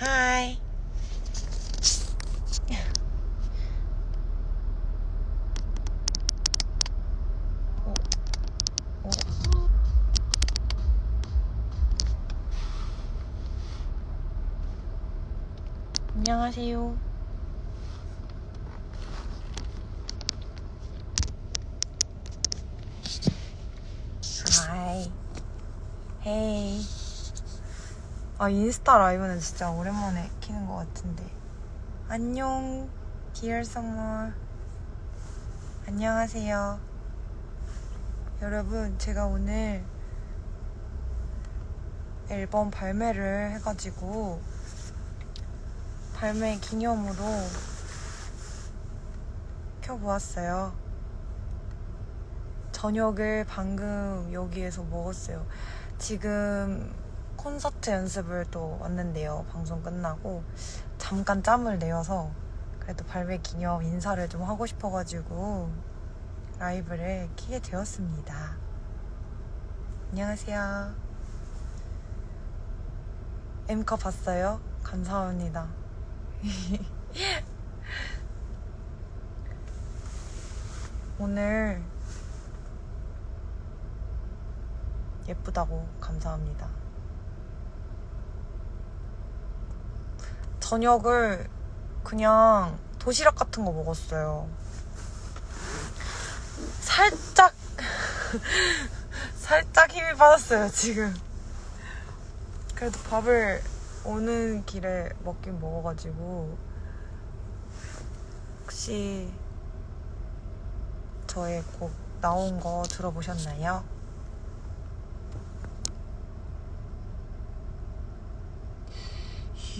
하이. 어, 어. 안녕하세요. 하이. 아, 인스타 라이브는 진짜 오랜만에 키는 것 같은데. 안녕, dear summer. 안녕하세요. 여러분, 제가 오늘 앨범 발매를 해가지고, 발매 기념으로 켜보았어요. 저녁을 방금 여기에서 먹었어요. 지금 콘서트 연습을 또 왔는데요. 방송 끝나고 잠깐 짬을 내어서 그래도 발매 기념 인사를 좀 하고 싶어가지고 라이브를 키게 되었습니다. 안녕하세요. 엠카 봤어요? 감사합니다. 오늘 예쁘다고 감사합니다. 저녁을 그냥 도시락 같은 거 먹었어요. 살짝, 살짝 힘이 빠졌어요, 지금. 그래도 밥을 오는 길에 먹긴 먹어가지고, 혹시 저의 곡 나온 거 들어보셨나요?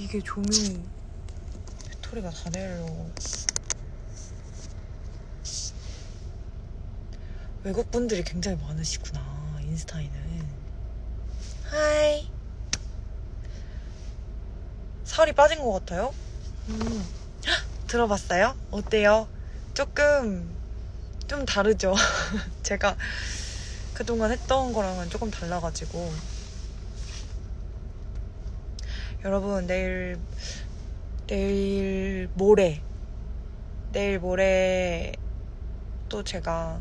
이게 조명이 배터리가 다 내려. 외국 분들이 굉장히 많으시구나 인스타에는. 하이. 살이 빠진 것 같아요. 음. 헉, 들어봤어요? 어때요? 조금 좀 다르죠. 제가 그동안 했던 거랑은 조금 달라가지고. 여러분 내일 내일 모레 내일 모레 또 제가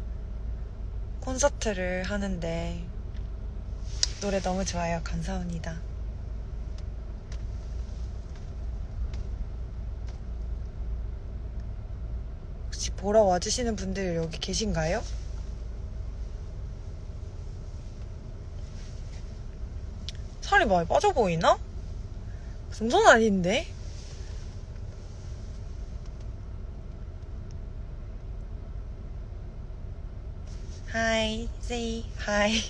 콘서트를 하는데 노래 너무 좋아요 감사합니다 혹시 보러 와주시는 분들 여기 계신가요? 살이 많이 빠져 보이나? 그 정도는 아닌데? Hi, say hi.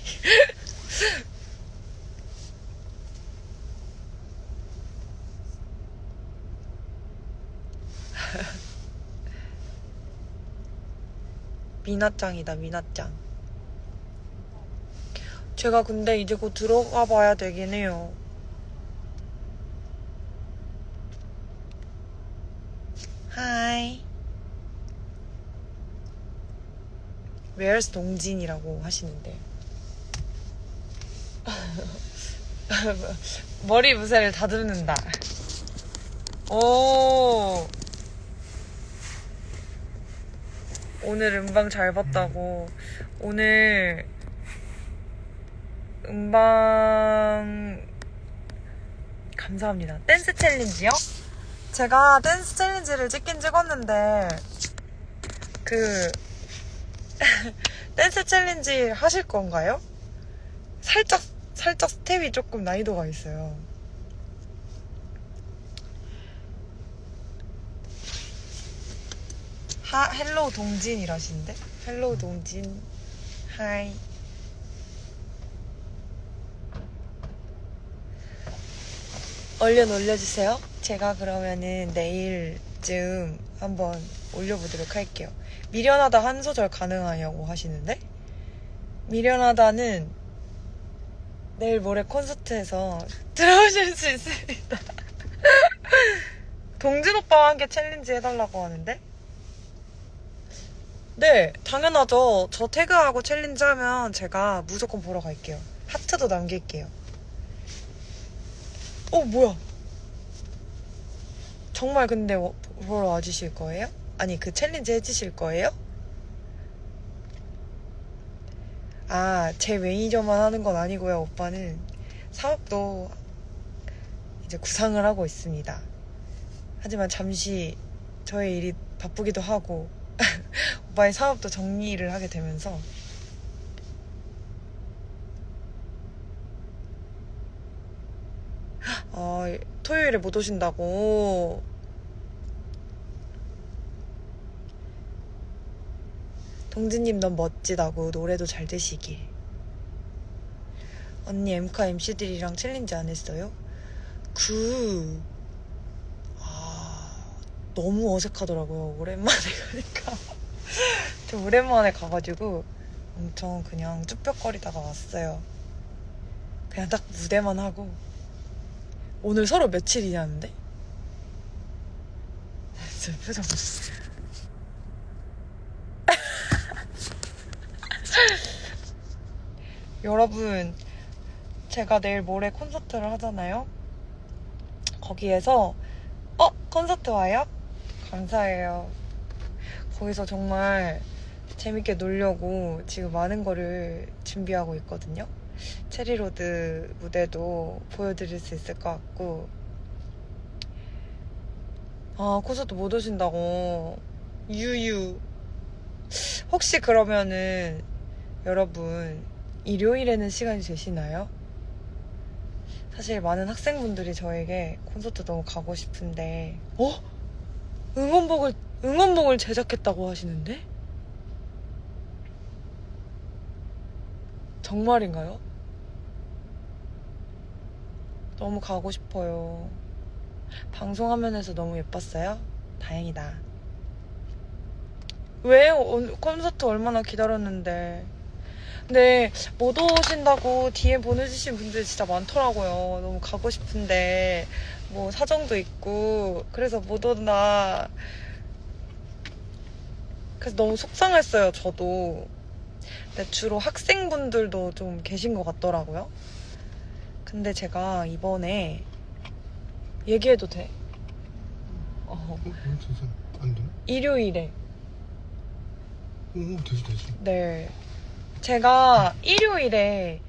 미나짱이다, 미나짱. 제가 근데 이제 곧 들어가 봐야 되긴 해요. 하이. Where's 동진이라고 하시는데. 머리 무쇠를 다듬는다. 오. 오늘 음방 잘 봤다고. 오늘 음방 감사합니다. 댄스 챌린지요? 제가 댄스 챌린지를 찍긴 찍었는데 그 댄스 챌린지 하실 건가요? 살짝 살짝 스텝이 조금 난이도가 있어요. 하 헬로우 동진이라신데? 헬로우 동진 하이 얼른 올려주세요. 제가 그러면은 내일쯤 한번 올려보도록 할게요. 미련하다 한 소절 가능하냐고 하시는데 미련하다는 내일 모레 콘서트에서 들어오실 수 있습니다. 동진 오빠와 함께 챌린지 해달라고 하는데 네 당연하죠. 저 태그하고 챌린지 하면 제가 무조건 보러 갈게요. 하트도 남길게요. 어 뭐야 정말 근데 어- 보러 와주실 거예요? 아니 그 챌린지 해주실 거예요? 아, 제 매니저만 하는 건 아니고요, 오빠는. 사업도 이제 구상을 하고 있습니다. 하지만 잠시 저의 일이 바쁘기도 하고, 오빠의 사업도 정리를 하게 되면서, 아, 토요일에 못 오신다고. 동진님 넌 멋지다고 노래도 잘 되시길. 언니 엠카 MC들이랑 챌린지 안 했어요? 그, 아, 너무 어색하더라고요. 오랜만에 가니까. 저 오랜만에 가가지고 엄청 그냥 쭈뼛거리다가 왔어요. 그냥 딱 무대만 하고. 오늘 서로 며칠이냐는데? 저 표정 보셨어요? 여러분, 제가 내일 모레 콘서트를 하잖아요. 거기에서, 어? 콘서트 와요? 감사해요. 거기서 정말 재밌게 놀려고 지금 많은 거를 준비하고 있거든요. 체리로드 무대도 보여드릴 수 있을 것 같고. 아, 콘서트 못 오신다고. 유유. 혹시 그러면은 여러분, 일요일에는 시간이 되시나요? 사실 많은 학생분들이 저에게 콘서트 너무 가고 싶은데, 어? 응원복을, 응원복을 제작했다고 하시는데? 정말인가요? 너무 가고 싶어요. 방송 화면에서 너무 예뻤어요? 다행이다. 왜? 어, 콘서트 얼마나 기다렸는데. 근데 못 오신다고 DM 보내주신 분들 진짜 많더라고요. 너무 가고 싶은데 뭐 사정도 있고 그래서 못 온다. 그래서 너무 속상했어요. 저도. 근데 주로 학생분들도 좀 계신 것 같더라고요. 근데 제가 이번에 얘기해도 돼? 어, 어? 어? 진짜 안 되나? 일요일에 오 되지 되지 네. 제가 일요일에,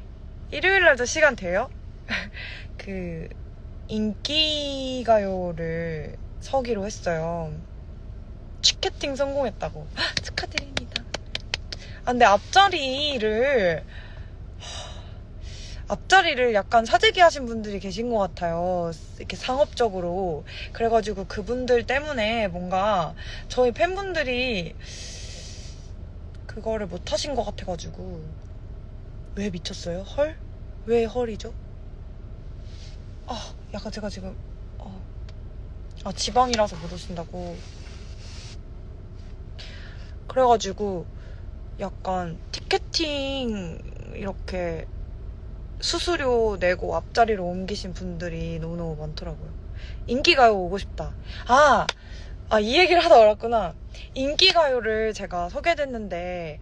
일요일 날도 시간 돼요? 그, 인기가요를 서기로 했어요. 티켓팅 성공했다고. 헉, 축하드립니다. 아, 근데 앞자리를, 하, 앞자리를 약간 사재기 하신 분들이 계신 것 같아요. 이렇게 상업적으로. 그래가지고 그분들 때문에 뭔가 저희 팬분들이 그거를 못 하신 것 같아가지고 왜 미쳤어요? 헐? 왜 헐이죠? 아 약간 제가 지금 어. 아 지방이라서 못 오신다고 그래가지고 약간 티켓팅 이렇게 수수료 내고 앞자리로 옮기신 분들이 너무너무 많더라고요 인기가요 오고 싶다 아! 아 이 얘기를 하다 말았구나 인기가요를 제가 소개됐는데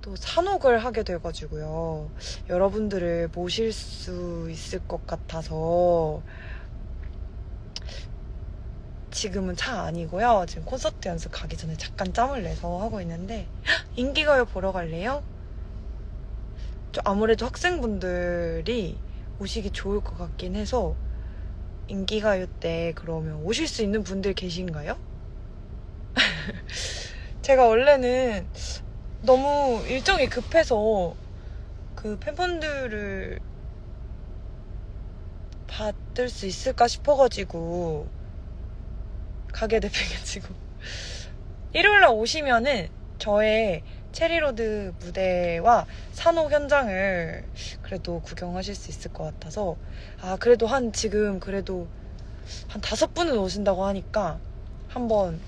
또 산옥을 하게 돼가지고요. 여러분들을 모실 수 있을 것 같아서 지금은 차 아니고요. 지금 콘서트 연습 가기 전에 잠깐 짬을 내서 하고 있는데 헉, 인기가요 보러 갈래요? 좀 아무래도 학생분들이 오시기 좋을 것 같긴 해서 인기가요 때 그러면 오실 수 있는 분들 계신가요? 제가 원래는 너무 일정이 급해서 그 팬분들을 받을 수 있을까 싶어가지고 가게 돼가지고 일요일날 오시면은 저의 체리로드 무대와 산호 현장을 그래도 구경하실 수 있을 것 같아서 아 그래도 한 지금 그래도 한 다섯 분은 오신다고 하니까 한번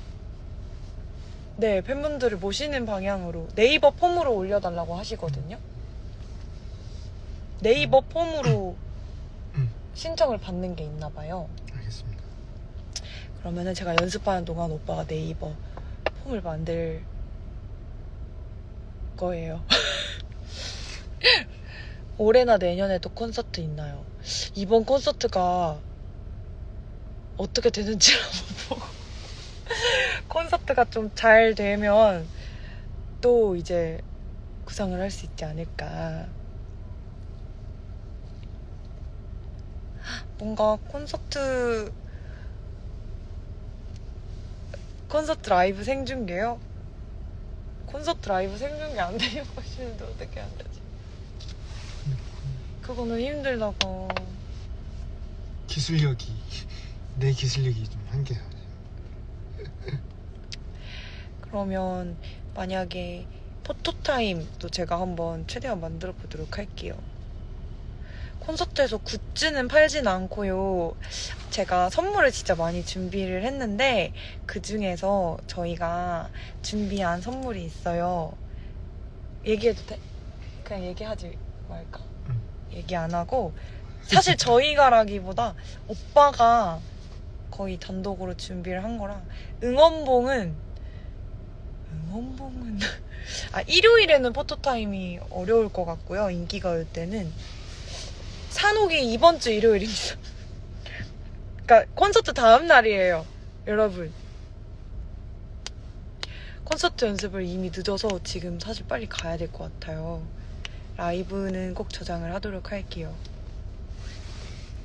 네, 팬분들을 모시는 방향으로 네이버 폼으로 올려달라고 하시거든요. 네이버 폼으로 음. 신청을 받는 게 있나 봐요. 알겠습니다 그러면은 제가 연습하는 동안 오빠가 네이버 폼을 만들 거예요. 올해나 내년에도 콘서트 있나요? 이번 콘서트가 어떻게 되는지 한번 보고 콘서트가 좀 잘 되면 또 이제 구상을 할 수 있지 않을까. 뭔가 콘서트 콘서트 라이브 생중계요? 콘서트 라이브 생중계 안 되냐고 하시는데 어떻게 안 되지? 그거는 힘들다고. 기술력이 내 기술력이 좀 한계야. 그러면 만약에 포토타임도 제가 한번 최대한 만들어 보도록 할게요. 콘서트에서 굿즈는 팔진 않고요. 제가 선물을 진짜 많이 준비를 했는데 그 중에서 저희가 준비한 선물이 있어요. 얘기해도 돼? 그냥 얘기하지 말까? 응. 얘기 안 하고 사실 저희가라기보다 오빠가 거의 단독으로 준비를 한 거라 응원봉은 응원봉은 아 일요일에는 포토타임이 어려울 것 같고요 인기가요 때는 산옥이 이번 주 일요일입니다 그러니까 콘서트 다음 날이에요 여러분. 콘서트 연습을 이미 늦어서 지금 사실 빨리 가야 될 것 같아요. 라이브는 꼭 저장을 하도록 할게요.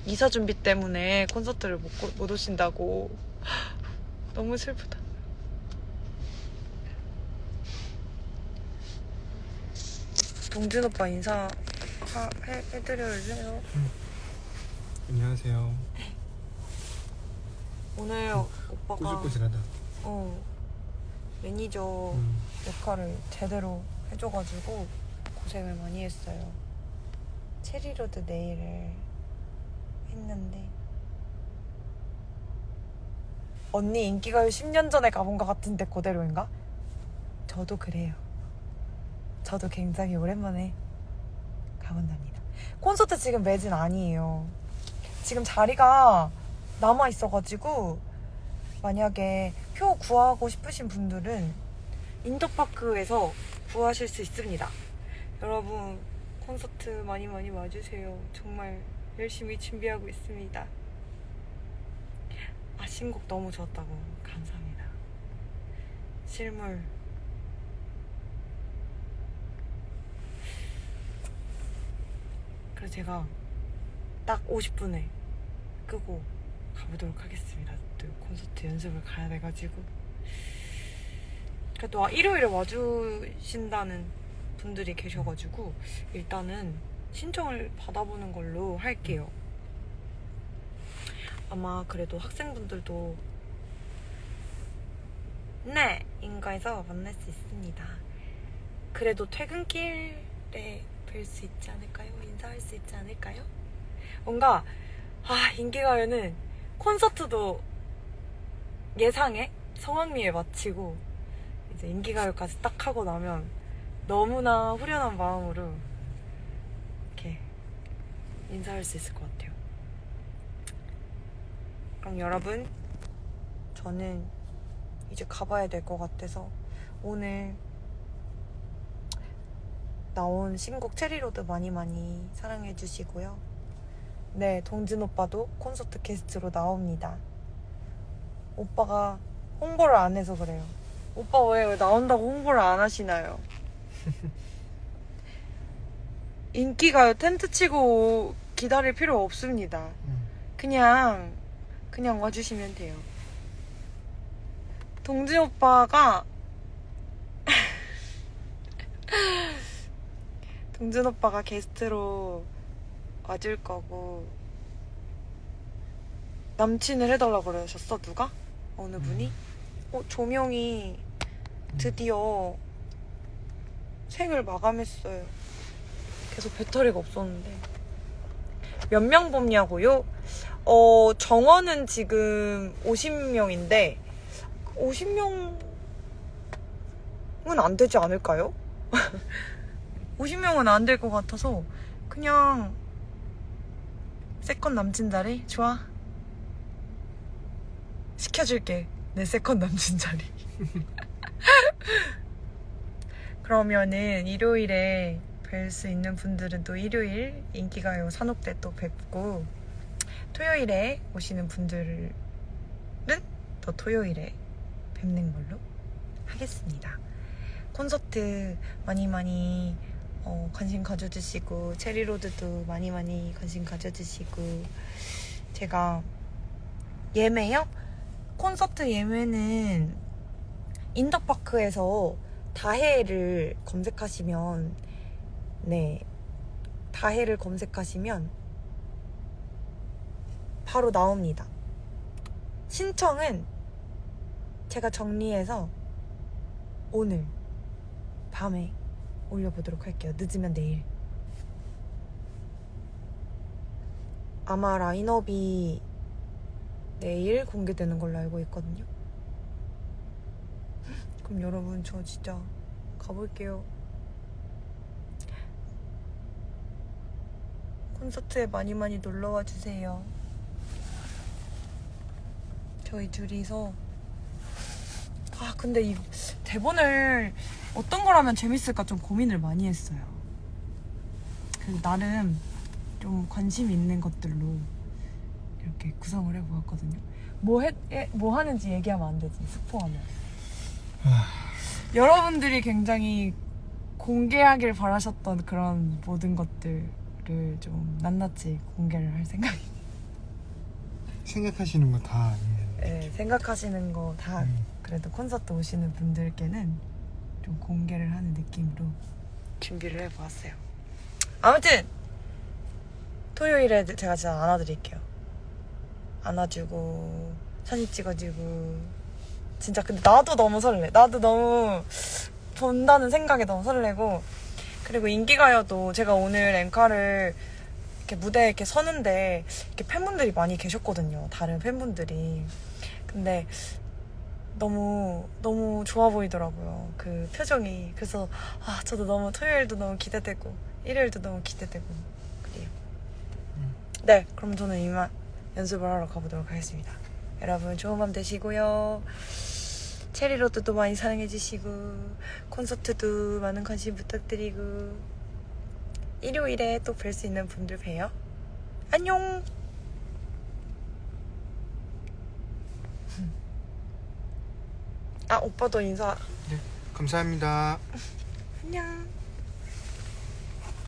이사 준비 때문에 콘서트를 못, 고- 못 오신다고. 너무 슬프다. 동준 오빠 인사 하, 해, 해드려주세요 안녕하세요. 오늘 오빠가 꼬질꼬질하다. 어, 매니저 음. 역할을 제대로 해줘가지고 고생을 많이 했어요 체리로드 네일을 했는데 언니 인기가요 10년 전에 가본 것 같은데 그대로인가? 저도 그래요 저도 굉장히 오랜만에 가본답니다. 콘서트 지금 매진 아니에요. 지금 자리가 남아 있어가지고 만약에 표 구하고 싶으신 분들은 인터파크에서 구하실 수 있습니다. 여러분 콘서트 많이 많이 와주세요. 정말 열심히 준비하고 있습니다. 아 신곡 너무 좋았다고. 감사합니다. 실물 그래서 제가 딱 50분에 끄고 가보도록 하겠습니다. 또 콘서트 연습을 가야 돼가지고. 그래도 와- 일요일에 와주신다는 분들이 계셔가지고 일단은 신청을 받아보는 걸로 할게요. 아마 그래도 학생분들도 네! 인가에서 만날 수 있습니다. 그래도 퇴근길에 뵐 수 있지 않을까요? 인사할 수 있지 않을까요? 뭔가 아 인기가요는 콘서트도 예상에 성황리에 마치고 이제 인기가요까지 딱 하고 나면 너무나 후련한 마음으로 이렇게 인사할 수 있을 것 같아요. 그럼 여러분, 저는 이제 가봐야 될 것 같아서 오늘 나온 신곡 체리로드 많이 많이 사랑해 주시고요. 네, 동진 오빠도 콘서트 게스트로 나옵니다. 오빠가 홍보를 안 해서 그래요. 오빠 왜, 왜 나온다고 홍보를 안 하시나요? 인기가요 텐트 치고 기다릴 필요 없습니다. 음. 그냥 그냥 와주시면 돼요. 동진 오빠가 동진 오빠가 게스트로 와줄 거고 남친을 해달라고 그러셨어 누가? 어느 분이? 어 조명이 드디어 생을 마감했어요. 계속 배터리가 없었는데 몇 명 뽑냐고요? 어, 정원은 지금 50명인데, 50명은 안 되지 않을까요? 50명은 안 될 것 같아서, 그냥, 세컨 남친 자리? 좋아. 시켜줄게. 내 세컨 남친 자리. 그러면은, 일요일에 뵐 수 있는 분들은 또 일요일 인기가요 산옥대 또 뵙고, 토요일에 오시는 분들은 또 토요일에 뵙는 걸로 하겠습니다. 콘서트 많이 많이 어, 관심 가져주시고 체리로드도 많이 많이 관심 가져주시고 제가 예매요? 콘서트 예매는 인터파크에서 다해를 검색하시면 네 다해를 검색하시면 바로 나옵니다. 신청은 제가 정리해서 오늘 밤에 올려보도록 할게요. 늦으면 내일. 아마 라인업이 내일 공개되는 걸로 알고 있거든요. 그럼 여러분 저 진짜 가볼게요. 콘서트에 많이 많이 놀러와 주세요. 저희 둘이서 아 근데 이 대본을 어떤 걸 하면 재밌을까 좀 고민을 많이 했어요. 그 나름 좀 관심 있는 것들로 이렇게 구성을 해보았거든요. 뭐, 해, 해- 뭐 하는지 얘기하면 안 되지 스포하면. 여러분들이 굉장히 공개하길 바라셨던 그런 모든 것들을 좀 낱낱이 공개를 할 생각이. 생각하시는 거 다. 네, 생각하시는 거 다 음. 그래도 콘서트 오시는 분들께는 좀 공개를 하는 느낌으로 준비를 해보았어요. 아무튼 토요일에 제가 진짜 안아드릴게요. 안아주고 사진 찍어주고 진짜 근데 나도 너무 설레. 나도 너무 본다는 생각에 너무 설레고 그리고 인기가요도 제가 오늘 앵카를 이렇게 무대에 이렇게 서는데 이렇게 팬분들이 많이 계셨거든요. 다른 팬분들이. 근데 너무 너무 좋아 보이더라고요. 그 표정이. 그래서 아 저도 너무 토요일도 너무 기대되고 일요일도 너무 기대되고 그래요. 음. 네, 그럼 저는 이만 연습을 하러 가보도록 하겠습니다. 여러분 좋은 밤 되시고요. 체리로드도 많이 사랑해주시고 콘서트도 많은 관심 부탁드리고 일요일에 또 뵐 수 있는 분들 봬요. 안녕. 아 오빠도 인사. 감사합니다. 안녕.